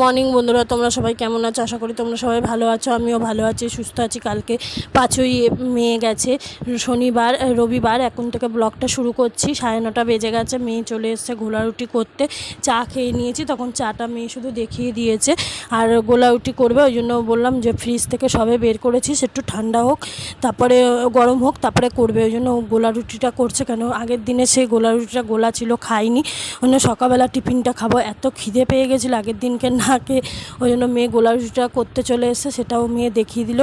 Morning বন্ধুরা, তোমরা সবাই কেমন আছো? আশা করি তোমরা সবাই ভালো আছো, আমিও ভালো আছি, সুস্থ আছি। কালকে পাঁচই মেয়ে গেছে, শনিবার, রবিবার, এখন থেকে ব্লগটা শুরু করছি। সাড়ে নটা বেজে গেছে, মেয়ে চলে এসছে ঘোলারুটি করতে। চা খেয়ে নিয়েছি, তখন চাটা মেয়ে শুধু দেখিয়ে দিয়েছে। আর গোলারুটি করবে, ওই জন্য বললাম যে ফ্রিজ থেকে সবে বের করেছিস একটু ঠান্ডা হোক, তারপরে গরম হোক, তারপরে করবে। ওই জন্য গোলা রুটিটা করছে কেন? আগের দিনে সেই গোলা রুটিটা গোলা ছিল খাইনি জন্য সকালবেলা টিফিনটা খাব, এত খিদে পেয়ে গেছিল আগের দিনকে, না খেয়ে ওই জন্য মেয়ে গোলা করতে চলে এসে সেটাও মেয়ে দেখিয়ে দিল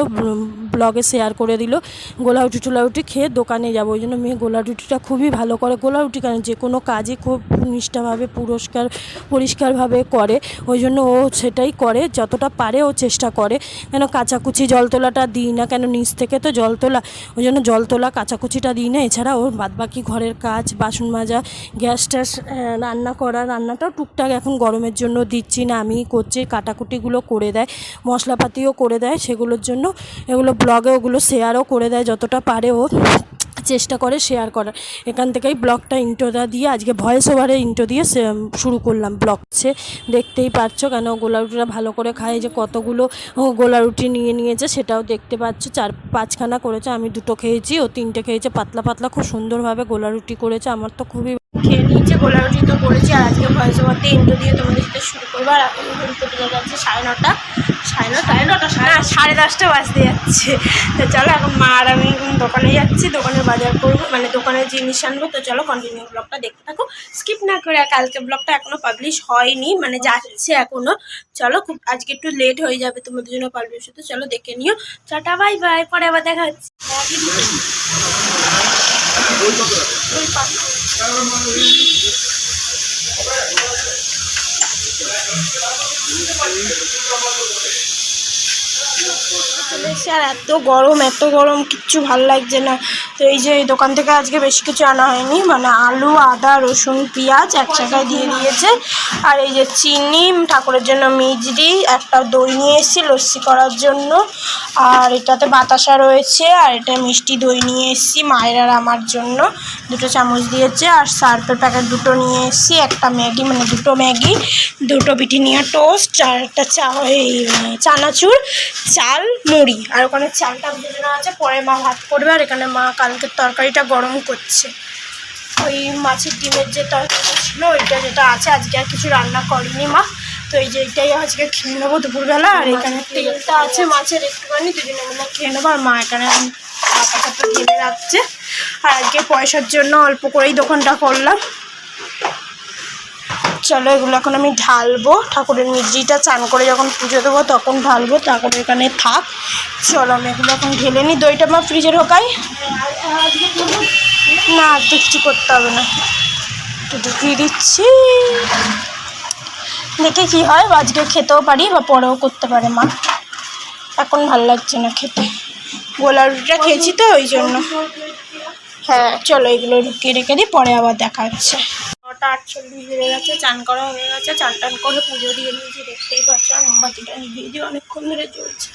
ব্লগে শেয়ার করে দিল। গোলা রুটি টোলা রুটি খেয়ে দোকানে যাব, ওই জন্য মেয়ে গোলা রুটিটা খুবই ভালো করে গোলা রুটি কেন, যে কোনো কাজই খুব নিষ্ঠাভাবে, পুরস্কার, পরিষ্কারভাবে করে। ওই জন্য ও সেটাই করে, যতটা পারে ও চেষ্টা করে। কেন কাচাকুচি জল তোলাটা দিই না কেন, নিচ থেকে তো জল তোলা, ওই জন্য জল তোলা কাঁচাকুচিটা দিই না। এছাড়া ওর বাদবাকি ঘরের কাজ, বাসন মাজা, গ্যাস ট্যাস রান্না করা, রান্নাটাও টুকটাক এখন গরমের জন্য দিচ্ছি না আমিই করছি, কাটাকুটিগুলো করে দেয়, মশলাপাতিও করে দেয় সেগুলোর জন্য। এগুলো ব্লগে ওগুলো শেয়ারও করে দেয়, যতটা পারে ও চেষ্টা করে শেয়ার করার। এখান থেকেই ব্লগটা ইন্টোটা দিয়ে, আজকে ভয়েস ওভারে ইন্টো দিয়ে শুরু করলাম ব্লগ সে দেখতেই পাচ্ছ কেন, গোলা রুটিটা ভালো করে খায় যে কতগুলো গোলা রুটি নিয়ে নিয়েছে সেটাও দেখতে পাচ্ছ। চার, পাঁচখানা করেছে, আমি দুটো খেয়েছি, ও তিনটে খেয়েছে, পাতলা পাতলা খুব সুন্দরভাবে গোলা রুটি করেছে, আমার তো খুবই খেয়ে গোলা তো করেছি। আর আজকে ভয়েস ওভারতে ইন্টো দিয়ে তোমাদের সাথে শুরু করব। আর এখন ঘুম থেকে যাচ্ছে সাড়ে নটা। সাড়ে নটা সাড়ে নটা, সাড়ে সাড়ে দশটা বাজতে যাচ্ছে। তো চলো, এখন মা আর আমি দোকানে যাচ্ছি। দোকানে বাজার করব। মানে দোকানের জিনিস আনব। তো চলো কন্টিনিউ ব্লগটা দেখতে থাকো। স্কিপ না করে আর কালকে ব্লগটা এখনও পাবলিশ হয়নি। মানে যাচ্ছে এখনও চলো, খুব আজকে একটু লেট হয়ে যাবে তোমাদের জন্য পাবলিশ হতে। চলো, দেখে নিও। টাটা বাই বাই পরে আবার দেখা হচ্ছে। Thank you. আর এত গরম এত গরম কিচ্ছু ভালো লাগছে না। তো এই যে দোকান থেকে আজকে বেশি কিছু আনা হয়নি। মানে আলু আদা রসুন পেঁয়াজ এক জায়গায় দিয়ে দিয়েছে। আর এই যে চিনি ঠাকুরের জন্য মিজরি একটা দই নিয়ে এসেছি লস্যি করার জন্য। আর এটাতে বাতাসা রয়েছে আর এটা মিষ্টি দই নিয়ে এসেছি মায়ের আর আমার জন্য। দুটো চামচ দিয়েছে আর সার্ফের প্যাকেট দুটো নিয়ে এসেছি একটা ম্যাগি মানে দুটো ম্যাগি দুটো বিটিনিয়া টোস্ট আর একটা চা এই উম, চানাচুর। চাল, মুড়ি। আর ওখানে চালটা ভেজে নেওয়া আছে, পরে মা ভাত করবে, আর এখানে মা কালকের তরকারিটা গরম করছে। ওই মাছের ডিমের যে তরকারিটা ছিল, ওইটা যেটা আছে, আজকে আর কিছু রান্না করেনি মা। তো এই যে এটাই আজকে খেয়ে নেব দুপুরবেলা, আর এখানে তেলটা আছে মাছের একটুখানি, দুজনে মিলে খেয়ে নেব। আর মা এখানে পাতা ঢেলে রাখছে। আর আজকে পয়সার জন্য অল্প করেই দোকানটা করলাম। চলো এগুলো এখন আমি ঢালবো। ঠাকুরের মির্জিটা চান করে যখন পুজো দেবো তখন ঢালবো, তারপরে এখানে থাক। চলো আমি এগুলো এখন ঢেলে নিই। দইটা মা ফ্রিজে ঢোকাই। না তো কিছু করতে হবে না। একটু ঢুকিয়ে দিচ্ছি। দেখে কি হয়, আজকে খেতেও পারি বা পরেও করতে পারে মা। এখন ভালো লাগছে না খেতে। গোলা রুটিটা খেয়েছি তো, ওই জন্য। হ্যাঁ চলো এগুলো ঢুকিয়ে রেখে দিই, পরে আবার দেখা হচ্ছে। নটা আটচল্লিশ হয়ে গেছে, চান করা হয়ে গেছে, চান টান করে পুজো দিয়ে নিয়েছি, দেখতেই পাচ্ছ, আর মোমবাতিটা নিভিয়ে দিয়ে অনেকক্ষণ ধরে জ্বলছে।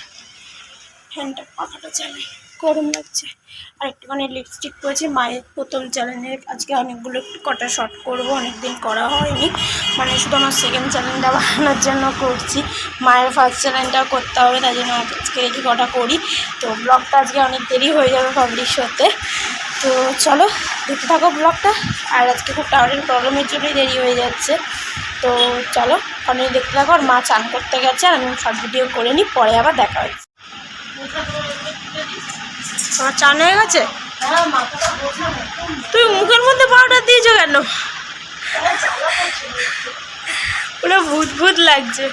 ফ্যানটা পাখাটা চালাই গরম লাগছে। আর একটুখানি লিপস্টিক করেছি, মায়ের বোতল চ্যানেলের আজকে অনেকগুলো কটা শর্ট করব, অনেকদিন করা হয়নি। মানে শুধু আমার সেকেন্ড চ্যানেলটা বানানোর জন্য করছি। মায়ের ফার্স্ট চ্যানেলটাও করতে হবে, তাই জন্য আজকে এই কটা করি। তো ব্লগটা আজকে অনেক দেরি হয়ে যাবে পাবলিশ হতে। তো চলো দেখতে থাকো ব্লগটা আর আজকে খুব টাওয়ারের প্রবলেমের জন্যই দেরি হয়ে যাচ্ছে। তো চলো অনেক দেখতে থাকো, আর মা চান করতে গেছে, আর আমি শর্ট ভিডিও করে নিই, পরে আবার দেখা হচ্ছে। তোমার চান হয়ে গেছে? তুই মুখের মধ্যে পাউডার দিয়েছ কেন? পুরো ভূত ভূত লাগছে।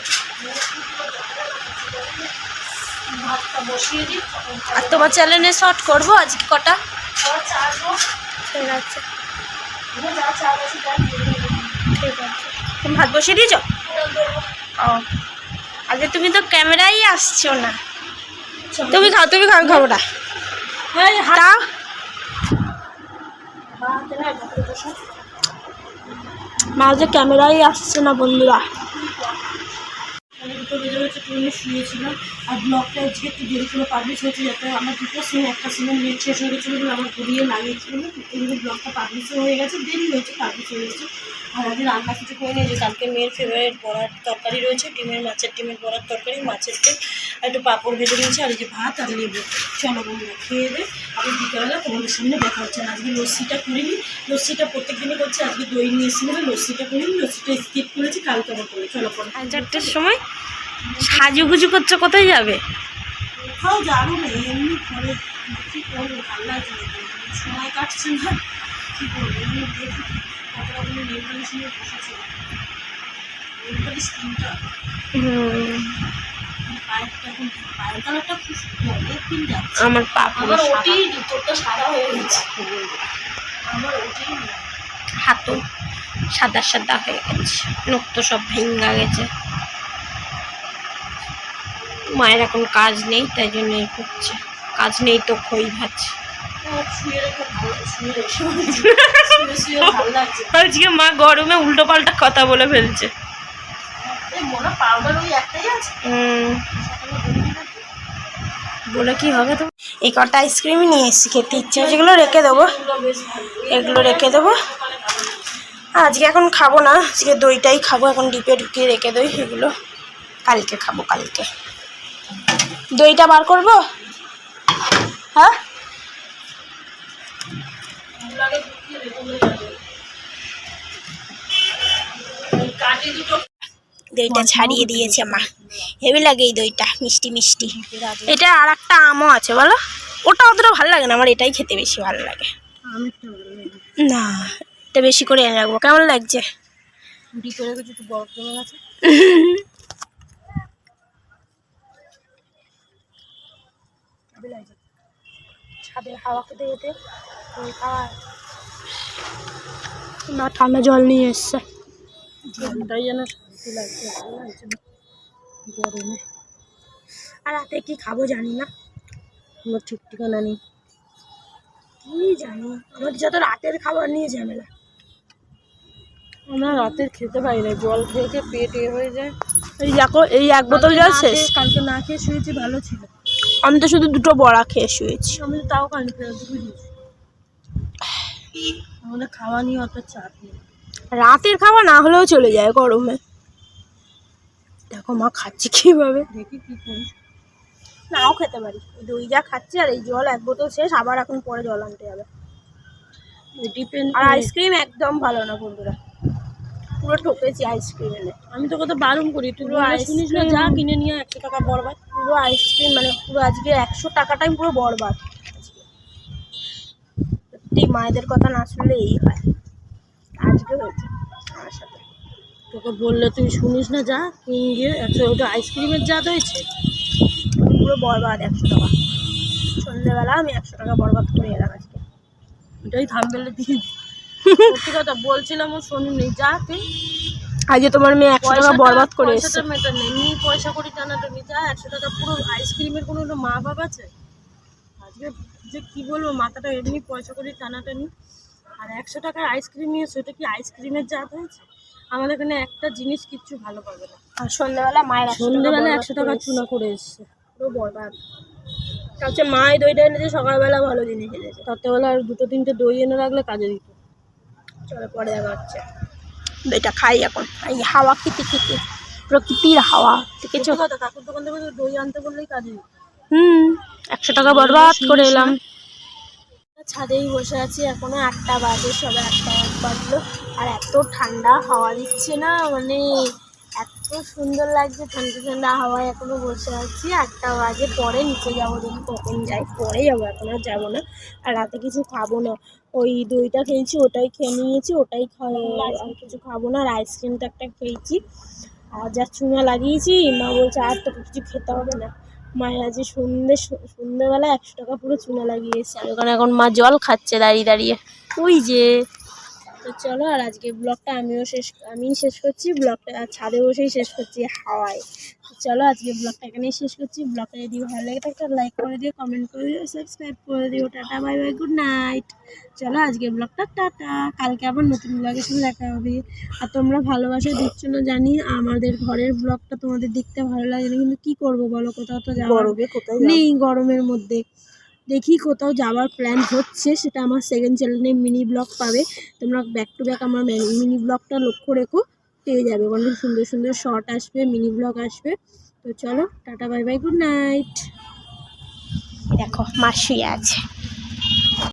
আর তোমার চ্যানেলে শর্ট করব আজকে কটা? ঠিক আছে ঠিক আছে তুমি ভাত বসিয়ে দিয়েছ? ও। আগে তুমি তো ক্যামেরাই আসছো না। তুমি খাও তুমি খাও খাব না। তাও? মা যে ক্যামেরাই আসছে না বন্ধুরা। দুটো বেজে গেছে ট্রেনে শুয়েছিলাম আর ব্লগটা একটু দেরি করে পাবলিশ হয়েছে যাতে আমার দুটো সিন একটা সিনের নেট শেষ হয়ে গেছিল বলে আমার ঘুরিয়ে লাগিয়েছিল না কিন্তু ব্লগটা পাবলিশ হয়ে গেছে, দেরি হয়েছে পাবলিশ হয়ে গেছে। আর আজকে রান্না কিছু করে নিয়ে যে কালকে মেয়ের ফেভারিট বড়ার তরকারি রয়েছে, ডিমের মাছের ডিমের বড়ার তরকারি, মাছের তেল, আর একটু পাঁপড় ভেজে নিয়েছি, আর এই যে ভাত আর লেবু। চলো বন্ধুরা, খেয়ে দে। আমি বিকেলবেলা তোমাদের সামনে দেখা হচ্ছে আর আজকে লস্যিটা করিনি। লস্যিটা প্রত্যেক দিনই করছি, আজকে দই নিয়ে এসেছি বলে লস্যিটা করিনি, লস্যিটা স্কিপ করেছি, কালকে আবার করে চলো পরে সময় সাজুগুজু করছ কোথায় যাবে? আমার পা সাদা। ওটি তোরটা সাদা হয়ে গেছে। আমার ওটি হাতও সাদা সাদা হয়ে গেছে নখ তো সব ভেঙ্গা গেছে। মায়ের এখন কাজ নেই, তাই জন্য এই করছে। কাজ নেই তো খই ভাজছে আজকে মা গরমে উল্টো পাল্টা কথা বলে ফেলছে। বলে কি হবে তো এই কটা আইসক্রিমই নিয়ে এসেছি, খেতে ইচ্ছে হচ্ছে রেখে দেবো। এগুলো রেখে দেবো। আজকে এখন খাব না, আজকে দইটাই খাব, এখন ডিপে ঢুকিয়ে রেখে দই, এগুলো কালকে খাব, কালকে। দইটা বার করব? হ্যাঁ? দইটা ছাড়িয়ে দিয়েছে মা। হেভি লাগে এই দইটা মিষ্টি মিষ্টি। এটা আর একটা আমও আছে বলো? ওটা অতটা ভালো লাগে না আমার এটাই খেতে বেশি ভালো লাগে। না এটা বেশি করে এনে রাখব কেমন লাগছে? করে বরফ জমে গেছে ছাদে হাওয়া খেতে খেতে খাওয়া মা ঠান্ডা জল নিয়ে এসছে। জলটাই যেন শান্তি লাগছে ভালো লাগছে না গরমে। আর রাতে কি খাব জানি না। আমার ঠিক ঠিকানা নেই। কি জানি? আমার যত রাতের খাবার নিয়ে ঝামেলা। আমরা রাতের খেতে পারি না জল খেয়ে খেয়ে পেট এ হয়ে যায়। এই দেখো এই এক বোতল জল শেষ। কালকে না খেয়ে শুয়েছি ভালো ছিল। আমি তো শুধু দুটো বড়া খেয়ে শুয়েছি। আমি তো তাও ফেরত আমাদের খাওয়া নিয়ে অত চাপ নেই। রাতের খাবার না হলেও চলে যায় গরমে। দেখো মা খাচ্ছে কীভাবে। দেখি কি করি। নাও খেতে পারি। দই যা খাচ্ছি আর এই জল এক বোতল শেষ আবার এখন পরে জল আনতে হবে। আর আইসক্রিম একদম ভালো না বন্ধুরা। পুরো ঠকেছি আইসক্রিম এনে। আমি তো কত বারণ করি তুই পুরো শুনিস না যা কিনে নিয়ে একশো টাকা বরবাদ। পুরো আইসক্রিম মানে পুরো আজকে একশো টাকাটাই পুরো বরবাদ। সত্যি মায়েদের কথা না শুনলে এই হয়। আজকে হয়েছে আমার সাথে। তোকে বললে তুই শুনিস না যা কিনে গিয়ে একশো ওটা আইসক্রিমের যা হয়েছে? পুরো বরবাদ একশো টাকা। সন্ধ্যেবেলা আমি একশো টাকা বরবাদ করে এলাম আজকে। ওটাই থামবেলে দিয়ে। সত্যি কথা বলছিলাম ও শুনুনি যা তুই। আজকে তোমার মেয়ে একশো টাকা বরবাদ করে এসছে। মেটার নেই পয়সা করি টানাটা নি যা একশো টাকা পুরো আইসক্রিমের কোনো মা বাবা আছে? আজকে যে কি বলব মাথাটা এমনি পয়সা করি টানাটা নি আর একশো টাকার আইসক্রিম নিয়ে সেটা কি আইসক্রিমের জাত হয়েছে? আমাদের এখানে একটা জিনিস কিচ্ছু ভালো পাবে না। আর সন্ধ্যেবেলা মায়ের সন্ধ্যেবেলা একশো টাকা চুনা করে এসছে। পুরো বরবাদ। কাছে মা এই দইটা এনেছে সকালবেলা ভালো জিনিস এনেছে। তারপরে আর দুটো তিনটে দই এনে রাখলে কাজে দিত। চলো পরে দেখা হচ্ছে। দইটা খাই এখন এই হাওয়া খেতে খেতে প্রকৃতির হাওয়া। দেখেছ? কাকুর দোকান থেকে দই আনতে বললেই কাজে হুম একশো টাকা বরবাদ করে এলাম। ছাদেই বসে আছি এখনও একটা বাজে সবে একটা এক বাজলো। আর এত ঠান্ডা হাওয়া দিচ্ছে না মানে এত সুন্দর লাগছে, ঠান্ডা ঠান্ডা হাওয়ায় এখনও বসে আছি। আটটা বাজে, পরে নিচে যাব দেখি কখন যাই। পরে যাব, এখন আর যাব না। আর রাতে কিছু খাব না। ওই দইটা খেয়েছি, ওটাই খেয়ে নিয়েছি, ওটাই আর কিছু খাব না। আর আইসক্রিমটা একটা খেয়েছি। আর যা চুনা লাগিয়েছি, মা বলছে, আর তোকে কিছু খেতে হবে না। মায়ের আজকে সন্ধ্যে সন্ধ্যেবেলা একশো টাকা পুরো চুনা লাগিয়েছে। আর ওখানে এখন মা জল খাচ্ছে দাঁড়িয়ে দাঁড়িয়ে। ওই যে তো চলো আর আজকে ব্লগটা আমিও শেষ আমি শেষ করছি। ব্লগটা আর ছাদে বসেই শেষ করছি হাওয়ায়। তো চলো আজকে ব্লগটা এখানেই শেষ করছি। ব্লগটা যদি ভালো লাগে থাকে লাইক করে দিও কমেন্ট করে দিও সাবস্ক্রাইব করে দিও। Tata bye bye good night চলো আজকে ব্লগটা টাটা। কালকে আবার নতুন ব্লগের সাথে দেখা হবে। আর তোমরা ভালোবাসা দিচ্ছ না জানি আমাদের ঘরের ব্লগটা তোমাদের দেখতে ভালো লাগে না কিন্তু কি করব বলো? কোথাও তো যাওয়া নেই গরমের মধ্যে। দেখি কোথাও যাওয়ার প্ল্যান হচ্ছে, সেটা আমার সেকেন্ড চ্যানেলে মিনি ব্লগ পাবে। তোমরা ব্যাক টু ব্যাক আমার মিনি ব্লগটা লক্ষ্য রেখো, পেয়ে যাবে। অনেক সুন্দর সুন্দর শর্ট আসবে মিনি ব্লগ আসবে। তো চলো, tata bye bye good night দেখো, মাসি আছে।